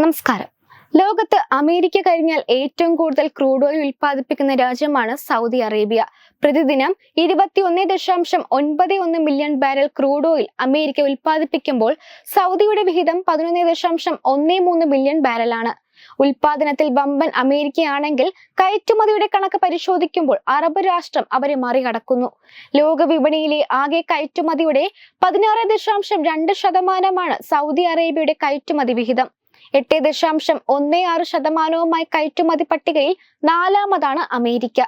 നമസ്കാരം. ലോകത്ത് അമേരിക്ക കഴിഞ്ഞാൽ ഏറ്റവും കൂടുതൽ ക്രൂഡ് ഓയിൽ ഉൽപ്പാദിപ്പിക്കുന്ന രാജ്യമാണ് സൗദി അറേബ്യ. പ്രതിദിനം ഇരുപത്തിയൊന്ന് ദശാംശം ഒൻപത് ഒന്ന് million barrel crude oil America ഉൽപ്പാദിപ്പിക്കുമ്പോൾ സൗദിയുടെ വിഹിതം പതിനൊന്ന് ദശാംശം ഒന്ന് മൂന്ന് മില്യൺ ബാരലാണ് ഉൽപാദനത്തിൽ വമ്പൻ അമേരിക്കയാണെങ്കിൽ കയറ്റുമതിയുടെ കണക്ക് പരിശോധിക്കുമ്പോൾ അറബ് രാഷ്ട്രം അവരെ മറികടക്കുന്നു. ലോക വിപണിയിലെ ആകെ കയറ്റുമതിയുടെ പതിനാറ് ദശാംശം രണ്ട് ശതമാനമാണ് സൗദി അറേബ്യയുടെ കയറ്റുമതി വിഹിതം. എട്ട് ദശാംശം ഒന്ന് ആറ് ശതമാനവുമായി കയറ്റുമതി പട്ടികയിൽ നാലാമതാണ് അമേരിക്ക.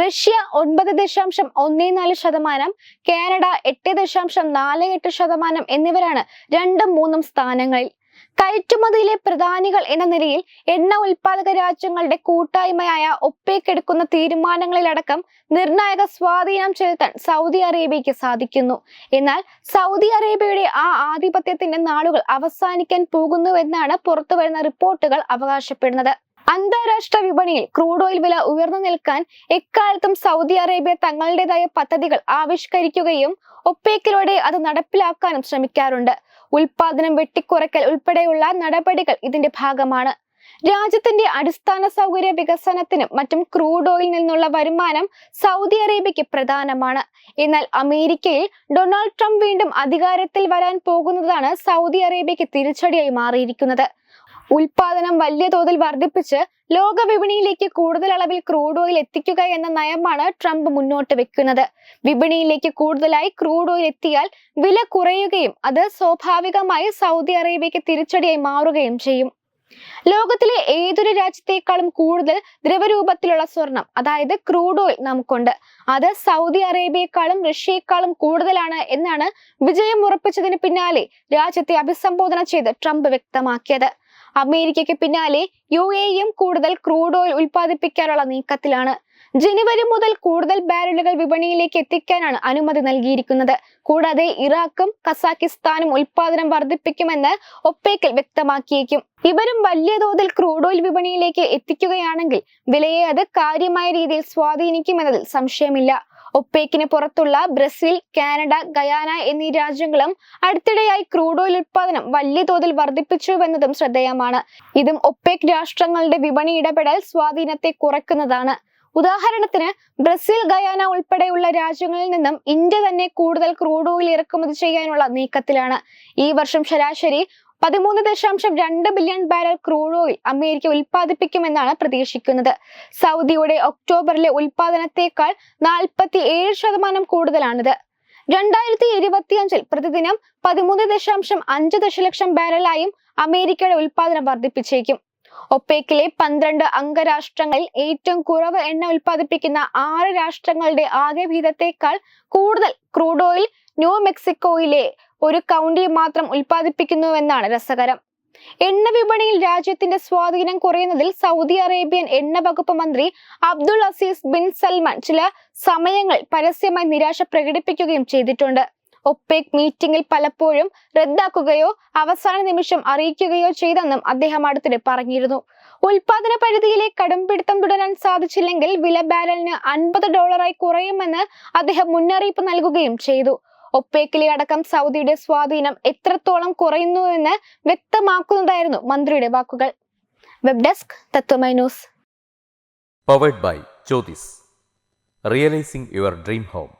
റഷ്യ ഒൻപത് ദശാംശം ഒന്ന് നാല് ശതമാനം കാനഡ എട്ട് ദശാംശം നാല് എട്ട് ശതമാനം എന്നിവരാണ് രണ്ടും മൂന്നും സ്ഥാനങ്ങളിൽ. കയറ്റുമതിയിലെ പ്രധാനികൾ എന്ന നിലയിൽ എണ്ണ ഉൽപാദക രാജ്യങ്ങളുടെ കൂട്ടായ്മയായ ഒപ്പേക്ക് എടുക്കുന്ന തീരുമാനങ്ങളിലടക്കം നിർണായക സ്വാധീനം ചെലുത്താൻ സൗദി അറേബ്യയ്ക്ക് സാധിക്കുന്നു. എന്നാൽ സൗദി അറേബ്യയുടെ ആ ആധിപത്യത്തിന്റെ നാളുകൾ അവസാനിക്കാൻ പോകുന്നുവെന്നാണ് പുറത്തുവരുന്ന റിപ്പോർട്ടുകൾ അവകാശപ്പെടുന്നത്. അന്താരാഷ്ട്ര വിപണിയിൽ ക്രൂഡ് ഓയിൽ വില ഉയർന്നു നിൽക്കാൻ എക്കാലത്തും സൗദി അറേബ്യ തങ്ങളുടേതായ പദ്ധതികൾ ആവിഷ്കരിക്കുകയും ഒപ്പേക്കിലൂടെ അത് നടപ്പിലാക്കാനും ശ്രമിക്കാറുണ്ട്. ഉൽപാദനം വെട്ടിക്കുറയ്ക്കൽ ഉൾപ്പെടെയുള്ള നടപടികൾ ഇതിന്റെ ഭാഗമാണ്. രാജ്യത്തിന്റെ അടിസ്ഥാന സൗകര്യ വികസനത്തിനും മറ്റും ക്രൂഡ് ഓയിൽ നിന്നുള്ള വരുമാനം സൗദി അറേബ്യക്ക് പ്രധാനമാണ്. എന്നാൽ അമേരിക്കയിൽ ഡൊണാൾഡ് ട്രംപ് വീണ്ടും അധികാരത്തിൽ വരാൻ പോകുന്നതാണ് സൗദി അറേബ്യയ്ക്ക് തിരിച്ചടിയായി മാറിയിരിക്കുന്നത്. ഉൽപാദനം വലിയ തോതിൽ വർദ്ധിപ്പിച്ച് ലോക വിപണിയിലേക്ക് കൂടുതൽ അളവിൽ ക്രൂഡ് ഓയിൽ എത്തിക്കുക എന്ന നയമാണ് ട്രംപ് മുന്നോട്ട് വെക്കുന്നത്. വിപണിയിലേക്ക് കൂടുതലായി ക്രൂഡ് ഓയിൽ എത്തിയാൽ വില കുറയുകയും അത് സ്വാഭാവികമായി സൗദി അറേബ്യയ്ക്ക് തിരിച്ചടിയായി മാറുകയും ചെയ്യും. ലോകത്തിലെ ഏതൊരു രാജ്യത്തേക്കാളും കൂടുതൽ ദ്രവരൂപത്തിലുള്ള സ്വർണം അതായത് ക്രൂഡ് ഓയിൽ നമുക്കുണ്ട്. അത് സൗദി അറേബ്യയെക്കാളും റഷ്യയെക്കാളും കൂടുതലാണ് എന്നാണ് വിജയം ഉറപ്പിച്ചതിന് പിന്നാലെ രാജ്യത്തെ അഭിസംബോധന ചെയ്ത് ട്രംപ് വ്യക്തമാക്കിയത്. അമേരിക്കയ്ക്ക് പിന്നാലെ യു എയും കൂടുതൽ ക്രൂഡ് ഓയിൽ ഉൽപ്പാദിപ്പിക്കാനുള്ള നീക്കത്തിലാണ്. ജനുവരി മുതൽ കൂടുതൽ ബാരലുകൾ വിപണിയിലേക്ക് എത്തിക്കാനാണ് അനുമതി നൽകിയിരിക്കുന്നത്. കൂടാതെ ഇറാഖും കസാക്കിസ്ഥാനും ഉൽപാദനം വർദ്ധിപ്പിക്കുമെന്ന് ഒപ്പേക്കൽ വ്യക്തമാക്കിയേക്കും. ഇവരും വലിയ തോതിൽ ക്രൂഡ് ഓയിൽ വിപണിയിലേക്ക് എത്തിക്കുകയാണെങ്കിൽ വിലയെ അത് കാര്യമായ രീതിയിൽ സ്വാധീനിക്കുമെന്നതിൽ സംശയമില്ല. ഒപ്പേക്കിന് പുറത്തുള്ള ബ്രസീൽ കാനഡ ഗയാന എന്നീ രാജ്യങ്ങളും അടുത്തിടെയായി ക്രൂഡ് ഓയിൽ ഉത്പാദനം വലിയ തോതിൽ വർദ്ധിപ്പിച്ചുവെന്നതും ശ്രദ്ധേയമാണ്. ഇതും ഒപ്പേക് രാഷ്ട്രങ്ങളുടെ വിപണി ഇടപെടൽ സ്വാധീനത്തെ കുറയ്ക്കുന്നതാണ് ഉദാഹരണത്തിന് ബ്രസീൽ ഗയാന ഉൾപ്പെടെയുള്ള രാജ്യങ്ങളിൽ നിന്നും ഇന്ത്യ തന്നെ കൂടുതൽ ക്രൂഡ് ഓയിൽ ഇറക്കുമതി ചെയ്യാനുള്ള നീക്കത്തിലാണ്. ഈ വർഷം ശരാശരി പതിമൂന്ന് ദശാംശം രണ്ട് billion barrel crude oil America ഉൽപ്പാദിപ്പിക്കുമെന്നാണ് പ്രതീക്ഷിക്കുന്നത്. സൗദിയുടെ ഒക്ടോബറിലെ ഉൽപ്പാദനത്തെക്കാൾ നാൽപ്പത്തി ഏഴ് ശതമാനം കൂടുതലാണിത്. രണ്ടായിരത്തി ഇരുപത്തിയഞ്ചിൽ പ്രതിദിനം പതിമൂന്ന് ദശാംശം അഞ്ച് ദശലക്ഷം ബാരലായും അമേരിക്കയുടെ ഉൽപാദനം വർദ്ധിപ്പിച്ചേക്കും. ഒപ്പേക്കിലെ പന്ത്രണ്ട് അംഗരാഷ്ട്രങ്ങളിൽ ഏറ്റവും കുറവ് എണ്ണ ഉൽപ്പാദിപ്പിക്കുന്ന ആറ് രാഷ്ട്രങ്ങളുടെ ആകെ വീതത്തേക്കാൾ കൂടുതൽ ക്രൂഡ് ഓയിൽ ന്യൂ മെക്സിക്കോയിലെ ഒരു കൗണ്ടി മാത്രം ഉൽപ്പാദിപ്പിക്കുന്നുവെന്നാണ് രസകരം. എണ്ണ വിപണിയിൽ രാജ്യത്തിന്റെ സ്വാധീനം കുറയുന്നതിൽ സൗദി അറേബ്യൻ എണ്ണ വകുപ്പ് മന്ത്രി അബ്ദുൾ അസീസ് ബിൻ സൽമാൻ ചില സമയങ്ങൾ പരസ്യമായി നിരാശ പ്രകടിപ്പിക്കുകയും ചെയ്തിട്ടുണ്ട്. ഒപ്പേക് മീറ്റിംഗിൽ പലപ്പോഴും റദ്ദാക്കുകയോ അവസാന നിമിഷം അറിയിക്കുകയോ ചെയ്തെന്നും അദ്ദേഹം അടുത്തിടെ പറഞ്ഞിരുന്നു. ഉൽപാദന പരിധിയിലെ കടുംപിടുത്തം തുടരാൻ സാധിച്ചില്ലെങ്കിൽ വില ബാരലിന് അൻപത് ഡോളറായി കുറയുമെന്ന് അദ്ദേഹം മുന്നറിയിപ്പ് നൽകുകയും ചെയ്തു. ഒപ്പേക്കിലെ അടക്കം സൗദിയുടെ സ്വാധീനം എത്രത്തോളം കുറയുന്നുവെന്ന് വ്യക്തമാക്കുന്നതായിരുന്നു മന്ത്രിയുടെ വാക്കുകൾ. Web desk Tatwamayi news. Powered by Jyothis realising your dream home